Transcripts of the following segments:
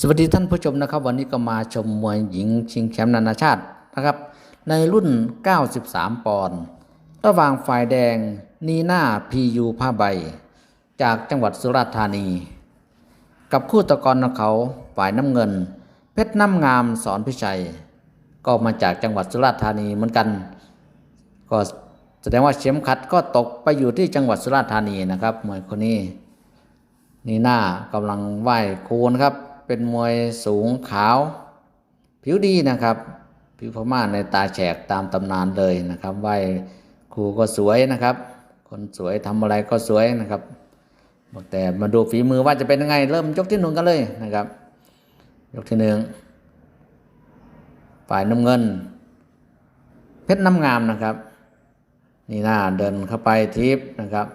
สวัสดีท่านผู้ชมนะครับ วันนี้ก็มาชมมวยหญิงชิงแชมป์นานาชาตินะครับ ในรุ่น 93 ปอนด์ระหว่างฝ่ายแดงนีน่าพียูผ้าใบ จากจังหวัดสุราษฎร์ธานี กับคู่ตะกรของเขาฝ่ายน้ำเงิน เพชรน้ำงามสอนพิชัย ก็มาจากจังหวัดสุราษฎร์ธานีเหมือนกัน ก็แสดงว่าเข็มขัดก็ตกไปอยู่ที่จังหวัดสุราษฎร์ธานีนะครับมวยคนนี้นีน่ากำลังไหว้ครูนะครับ เป็นมวยสูงขาว ผิวดีนะครับ ผิวพม่าในตาแฉกตามตำนานเลยนะครับไหวครูก็สวยนะครับ คนสวยทำอะไรก็สวยนะครับแต่มาดูฝีมือว่าจะเป็นยังไง เริ่มยกที่หนึ่งกันเลยนะครับ ยกที่หนึ่งฝ่ายน้ำเงิน เพชรน้ำงามนะครับ นี่หน้าเดินเข้าไปทิปนะครับ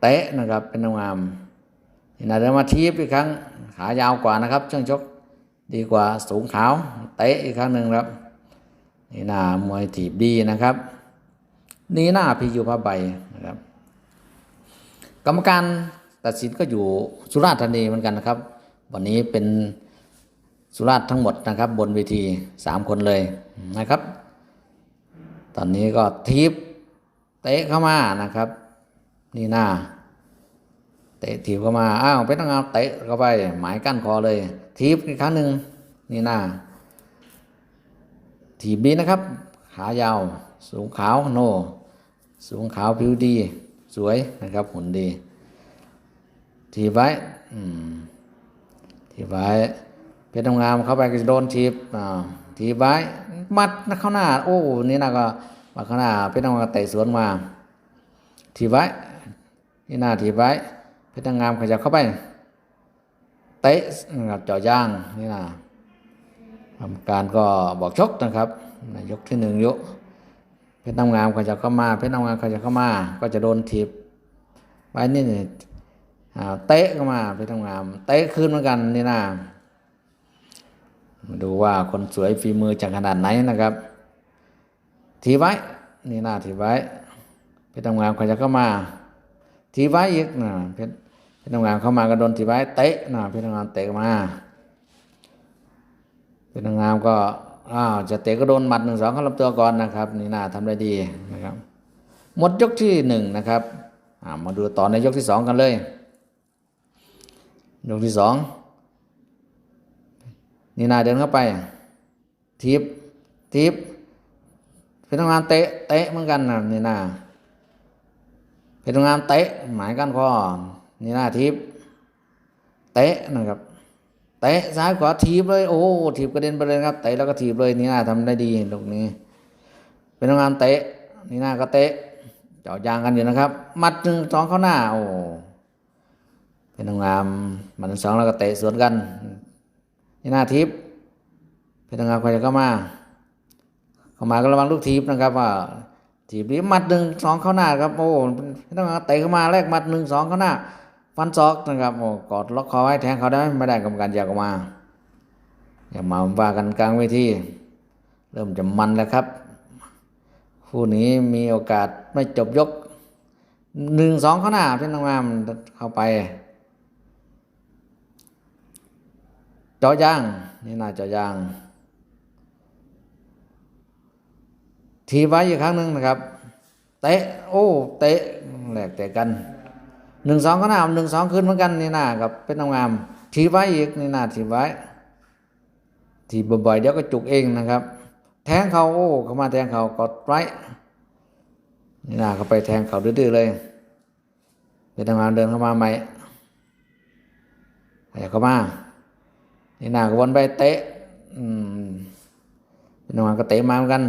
เตะนะครับเป็นน้ำงาม นี่นะเดินมาทีบอีกครั้งขายาวกว่านะครับช่างชกดีกว่าสูงขาวเตะอีกครั้งหนึ่งครับนี่หน้ามวยถีบดีนะครับ นี่หน้าพิยูผ้าใบนะครับ กรรมการตัดสินก็อยู่สุราษฎร์ธานีเหมือนกันนะครับ วันนี้เป็นสุราษฎร์ทั้งหมดนะครับ บนเวทีสามคนเลยนะครับ ตอนนี้ก็ทีบเตะเข้ามานะครับ นี่หน้า ตะถีบเข้ามา อ้าวเป็นต้องเอาเตะเข้าไป หมายกั้นคอเลยทีบอีกครั้งหนึ่งนี่หน้าถีบดีนะครับ ขายาว สูงขาวโน สูงขาวผิวดี สวยนะครับหุ่นดี ถีบไว้อืมถีบไว้เพชรทำงามเข้าไปก็จะโดนถีบถีบไว้ มัดนะเข้าหน้า โอ้นี่นะก็มาข้าหน้าเพชรทำงามเตะสวนมา ถีบไว้ นี่หน้าถีบไว้ เพชรทำงงามขยับเข้าไป เตะนะครับจ่อย่างนี่นะกรรมการก็บอกชกนะครับยกที่หนึ่งยกเพชรน้ำงามขยับเข้ามา เพชรน้ำงามขยับเข้ามา ก็จะโดนถีบไว้นี่เตะเข้ามาเพชรน้ำงาม เตะคืนเหมือนกันนี่นะมาดูว่าคนสวยฝีมือจะขนาดไหนนะครับถีบไว้นี่หน้าถีบไว้เพชรทำงานขยับเข้ามาทีไว้อีกนะเพชร พชรทำงานเข้ามาก็โดนทีไว้เตะนะเพชรทำงานเตะมาเพชรทำงานก็อ้าวจะเตะก็โดนหมัดหนึ่งสองเข้าลำตัวก่อนนะครับ นี่น่าทำได้ดีนะครับ หมดยกที่หนึ่งนะครับมาดูต่อในยกที่สองกันเลย ยกที่สองนี่นาเดินเข้าไปทีบทีบเพชรทำงานเตะเตะเหมือนกันนะนี่นาเพชรงามเตะหมายกันคอ นี่หน้าทีบเตะนะครับเตะซ้ายขวาทีบเลยโอ้ทีบกระเด็นไปเลยครับเตะแล้วก็ทีบเลยนี่หน้าทำได้ดีตรงนี้ เป็นงานเตะนี่หน้าก็เตะเจาะยางกันอยู่นะครับ มัดหนึ่งสองเข้าหน้าโอ้เป็นงามมันสองแล้วก็เตะสวนกันนี่หน้าทีบเป็นงามใครจะเข้ามาเข้ามาก็ระวังลูกทีบนะครับ ว่าถีบนี้มัดหนึ่งสองเข้าหน้าครับโอ้ต้องานเตะเข้ามาแรกมัดหนึ่งสองเข้าหน้า ฟันศอกนะครับโอ้กอดล็อกคอไว้แทงเขาได้ไม่ได้กรรมการแยกออกมา อย่ามาว่ากันกลางเวทีเริ่มจะมันแล้วครับคู่นี้มีโอกาสไม่จบยกหนึ่งสองเข้าหน้าเพี่น้องงามเข้าไปจาะยางนี่น่าจาะยาง ทีไว้อีกครั้งหนึ่งนะครับ เตะโอ้เตะแหลกเตะกัน หนึ่งสองก็น่าหนึ่งสองขึ้นเหมือนกันนี่นากับเป็นงามทีไว้อีกนี่นาทีไว้ทีบ่อยๆเดี๋ยวก็จุกเองนะครับ แทงเขาโอ้เขามาแทงเขากดไว้นี่นาเขาไปแทงเขาดื้อๆเลยเป็นงามเดินเข้ามาใหม่ขยับเข้ามานี่นาก็วนไปเตะอืมเป็นงามก็เตะมาเหมือนกัน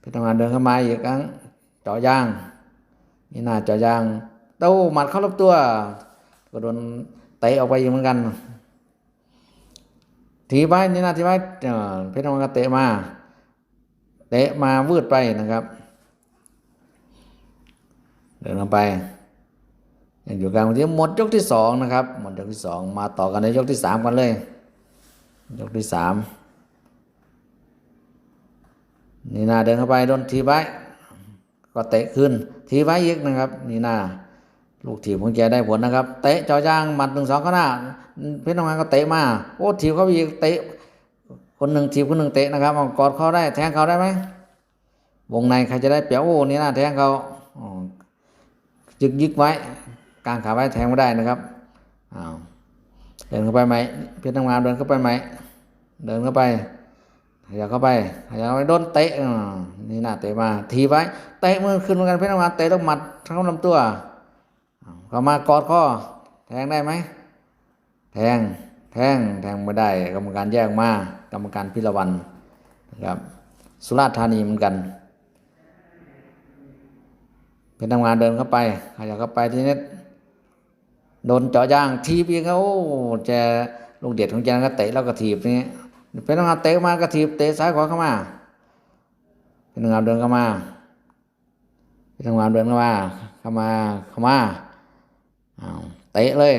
พี่ทำงานเดินเข้ามาอีกครั้งเจาะยางนี่น่าเจาะยาง เต้าหมัดเข้ารับตัว ก็โดนเตะออกไปอีกเหมือนกันทีไว้นี่น่าทีไว้พี่ทำงก็เตะมา เตะมาวืดไปนะครับ เดินลงไปยังอยู่กลางที่หมดยกที่สองนะครับ หมดยกที่สองมาต่อกันในยกที่สามกันเลย ยกที่สามนี่นาเดินเข้าไปโดนทีไว้ก็เตะขึ้น ทีไว้อีกนะครับ นี่นา ลูกถีบของแกได้ผลนะครับ เตะจอย่างหมัดหนึ่งสองข้างหน้าเพชรทำงานก็เตะมาโอ้ถีบเขาไปอีกเตะ คนหนึ่งถีบคนหนึ่งเตะนะครับกอดเขาได้แทงเขาได้ไหมวงในใครจะได้เปรียบโอ้นี่น่าแทงเขาอ๋อยึกยึกไว้กางขาไว้แทงไม่ได้นะครับอ้าวเดินเข้าไปไหมเพชรทำงานเดินเข้าไปไหมเดินเข้าไปขยับเข้าไปขยับเข้าไปโดนเตะนี่น่าเตะมาทีบไว้เตะมือขึ้นเหมือนกันเพชรทำงานเตะต้องหมัดทั้งลำตัว เขามากอดข้อแทงได้ไหมแทงแทงแทงไม่ได้ กรรมการแยกมากรรมการพิรวันนะครับสุราษฎร์ธานีเหมือนกัน เป็นทำงานเดินเข้าไปขยับเข้าไปทีนี้โดนเจาะยางทีบอีกเขาแจลูกเด็ดของแจก็เตะแล้วก็ทีบนี่เป็นทำงานเตะมากระทีบเตะซ้ายขวาเข้ามา เป็นทำงานเดินเข้ามาเป็นทำงานเดินเข้ามาเข้ามาเข้ามา อ้าวเตะเลย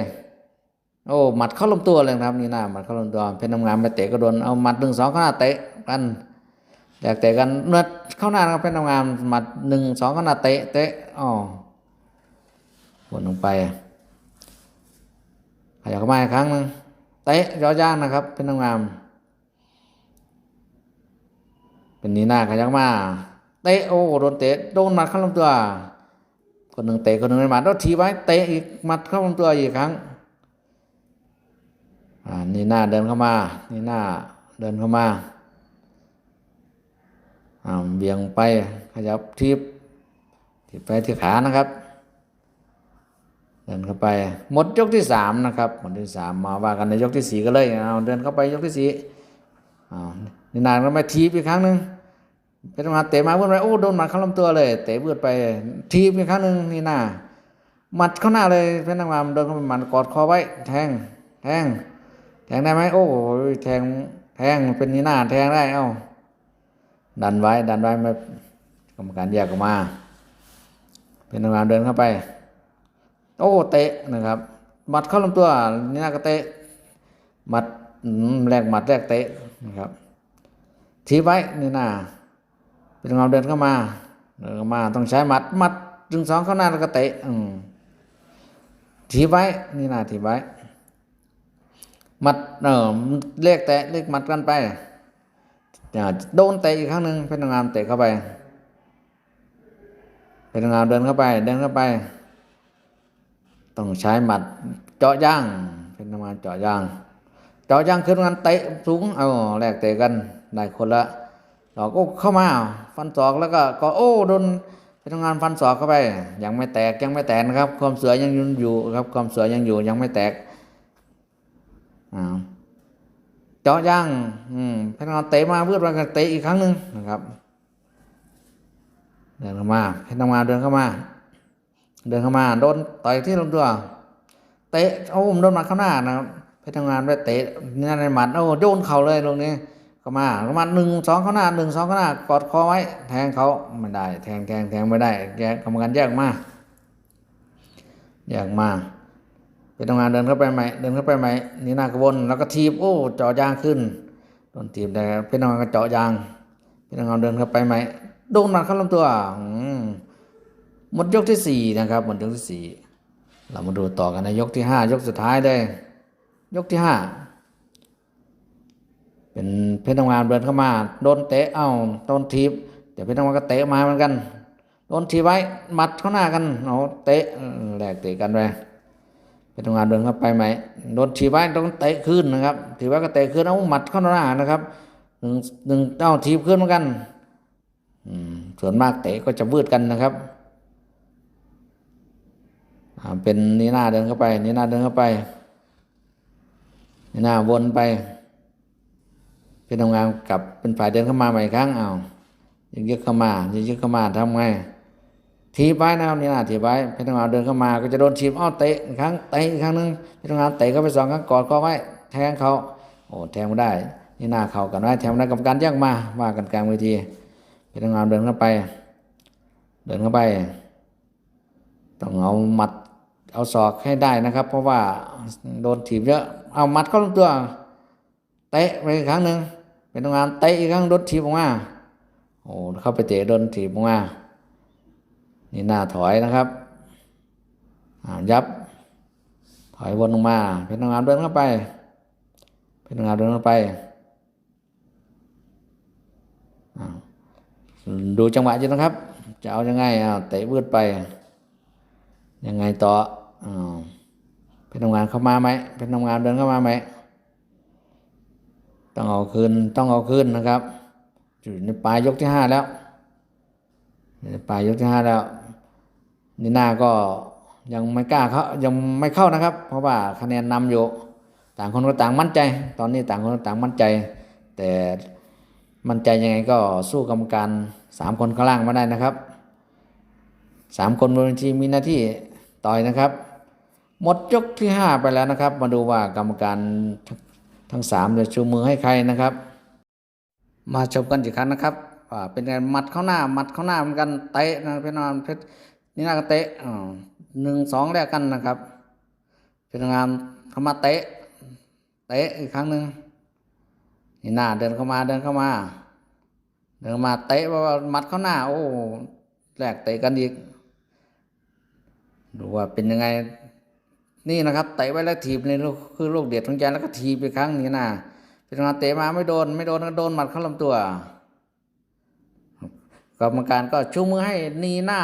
โอ้หมัดเข้าลำตัวเลยนะครับ นี่นะหมัดเข้าลำตัว เพชรทำงานไปเตะก็โดนเอาหมัดหนึ่งสองข้าหน้าเตะกันอยากเตะกันเนื้อเข้าหน้าครับเพชรทำงานหมัดหนึ่งสองข้าหน้าเตะเตะอ๋อวนลงไปขยับเข้ามาอีกครั้งหนึงเตะย่อย่างนะครับ เพชรทำงานเป็นนีหน้าขยับมาเตะโอ้โดนเตะโดนหมัดเข้าลำตัว คนหนึ่งเตะคนหนึ่งไม่หมัดแล้วทีไว้เตะอีกหมัดเข้าลำตัวอีกครั้งอ่านี่หน้าเดินเข้ามา นี่หน้าเดินเข้ามาอ่าเบี่ยงไปขยับทีบทีบไปที่ขานะครับ เดินเข้าไปหมดยกที่สามนะครับหมดยกที่สามมาว่ากันในยกที่สี่ก็เลยเอาเดินเข้าไปยกที่สี่อ้านี่นานก็มาทีบอีกครั้งหนึ่ง เป็นมาเตะมาเพื่อนไปโอ้โดนหมัดเข้าลำตัวเลย เตะเบื่อดไปทีบอีกครั้งหนึ่งนี่หน้าหมัดเข้าหน้าเลยเป็นนางงามเดินเข้าไปหมัดกอดคอไว้ แทง แทง แทงได้ไหมโอ้โหแทงแทงเป็นนี่หน้าแทงได้ เอ้าดันไว้ ดันไว้ไม่กรรมการแยกออกมา เป็นทำงานเดินเข้าไป โอ้เตะนะครับหมัดเข้าลำตัวนี่หน้าก็เตะหมัดแรกหมัดแรกเตะนะครับทีไว้นี่หน้า เป็นทำงาเดินเข้ามาเดินเข้ามาต้องใช้หมัดหมัดจึงสองเข้าหน้าแล้วก็เตะอืมทีบไว้นี่หน้าทีบไว้มัดเออเลขแตะเลขมัดกันไปอ่าโดนเตะอีกครั้งหนึ่งเป็นงามเตะเข้าไป เป็นงามเดินเข้าไป เดินเข้าไป ต้องใช้หมัดเจาะย่าง เป็นงานเจาะย่าง เจาะย่างคืองานเตะสูงเอาแลกเตะกันได้คนละ เราก็เข้ามาฟันศอกแล้วก็ก็โอ้โดนเป็นงานฟันศอกเข้าไป ยังไม่แตกยังไม่แตกนะครับ ความเสือยังอยู่ครับ ความเสือยังอยู่ยังไม่แตกอ่าเจาะย่างอืมพนักงานเตะมาเพื่อประเตะอีกครั้งหนึ่งนะครับเดินเข้ามาพนักงานเดินเข้ามา เดินเข้ามาโดนต่อยที่ลำตัว เตะโอ้ผมโดนมัดเข้างหน้านะครับพนักงานไปเตะนี่ในหมัดโอ้โดนเข่าเลยตรงนี้ เข้ามาเข้ามาหนึ่งสองเข้าหน้าหนึ่งสองเข้าหน้ากอดคอไว้ แทงเขาไม่ได้ แทงแทงแทงไม่ได้แกกรรมการแยกมาแยกมาเป็นทำงานเดินเข้าไปใหม่เดินเข้าไปใหม่นี่หน้ากระวนแล้วก็ทีบโอ้เจาะยางขึ้นโดนทีบได้เป็นทำงก็เจาะยางเป็นทำงานเดินเข้าไปใหม่โดนหมัดเข้าลำตัวอืมหมดยกที่สี่นะครับหมดยกที่สี่เรามาดูต่อกันในยกที่ห้ายกสุดท้ายได้ ยกที่ห้า เป็นเพชรทำงานเดินเข้ามาโดนเตะเอ้าโดนทีบเดี๋ยวเพชรทำงานก็เตะมาเหมือนกันโดนทีบไว้หมัดเข้าหน้ากันเอาเตะเออแลกเตะกันไปเป็นทำงานเดินเข้าไปไหมโดนทีไว้ต้องเตะขึ้นนะครับทีไว้ก็เตะขึ้นเอาหมัดเข้าหน้านะครับหนึ่งหนึ่งเต้าทีบขึ้นเหมือนกันอืมส่วนมากเตะก็จะวืดกันนะครับเป็นนี่หน้าเดินเข้าไปนี่หน้าเดินเข้าไปนี่หน้าวนไป เป็นทำงานกลับเป็นฝ่ายเดินเข้ามาใหม่ครั้งเอายิงยึกเข้ามายิงยึกเข้ามาทำไงทีบไว้นะครับนี่นะทีบไว้เพชรทำงานเดินเข้ามาก็จะโดนทีบอ้าวเตะครั้งเตะอีกครั้งหนึงเพชรทำงานเตะเข้าไปสองครั้งกอดคอไว้แทงเขาโอ้แทงไม่ได้ นี่หน้าเขากันไว้แทงไม่ได้กรรมการแยกมาว่ากันกลางเวทีเพชรทำงานเดินเข้าไป เดินเข้าไปต้องเอาหมัดเอาศอกให้ได้นะครับ เพราะว่าโดนถีบเยอะเอาหมัดเข้าลำตัว เตะไปอีกครั้งหนึ่ง เป็นทำงานเตะอีกครั้งโดนถีบออกมาโอ้เข้าไปเตะโดนถีบออกมานี่หน้าถอยนะครับอ่ายับ ถอยวนลงมาเพชรนางงามเดินเข้าไปเพชรนางงามเดินเข้าไปดูจังหวะอยู่นะครับ จะเอายังไงอ่าเตะวืดไป ยังไงต่ออ่าเพชรนางงามเข้ามาไหมเพชรนางงามเดินเข้ามาไหม ต้องเอาคืนต้องเอาคืนนะครับอยู่ในปลายยกที่ห้าแล้วในปลายยกที่ห้าแล้วนี่นาก็ยังไม่กล้าเขายังไม่เข้านะครับ เพราะว่าคะแนนนำอยู่ ต่างคนก็ต่างมั่นใจ ตอนนี้ต่างคนต่างมั่นใจ แต่มั่นใจยังไงก็สู้กรรมการสามคนข้างล่างไม่ได้นะครับสามคนบนเวทีมีหน้าที่ต่อยนะครับ หมดยกที่ห้าไปแล้วนะครับ มาดูว่ากรรมการ ทั้งสามจะชูมือให้ใครนะครับ มาชมกันอีกครั้งนะครับว่าเป็นการหมัดเข้าหน้าหมัดเข้าหน้าเหมือนกันเตะนะเป็นงานเพชรนี่น่าก็เตะหนึ่งสองแลกกันนะครับ เป็นงานเข้ามาเตะ เตะอีกครั้งหนึ่งนี่หน้าเดินเข้ามาเดินเข้ามา เดินมาเตะว่าหมัดเข้าหน้า โอ้แลกเตะกันอีกดูว่าเป็นยังไง นี่นะครับเตะไว้แล้วถีบในลูกคือลูกเด็ดของแกแล้วก็ถีบไปครั้งนี้นะเป็นงานเตะมาไม่โดน ไม่โดนก็โดนหมัดเข้าลำตัวกรรมการก็ชูมือให้นีหน้า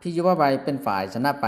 พี่ยุพใบเป็นฝ่ายชนะไป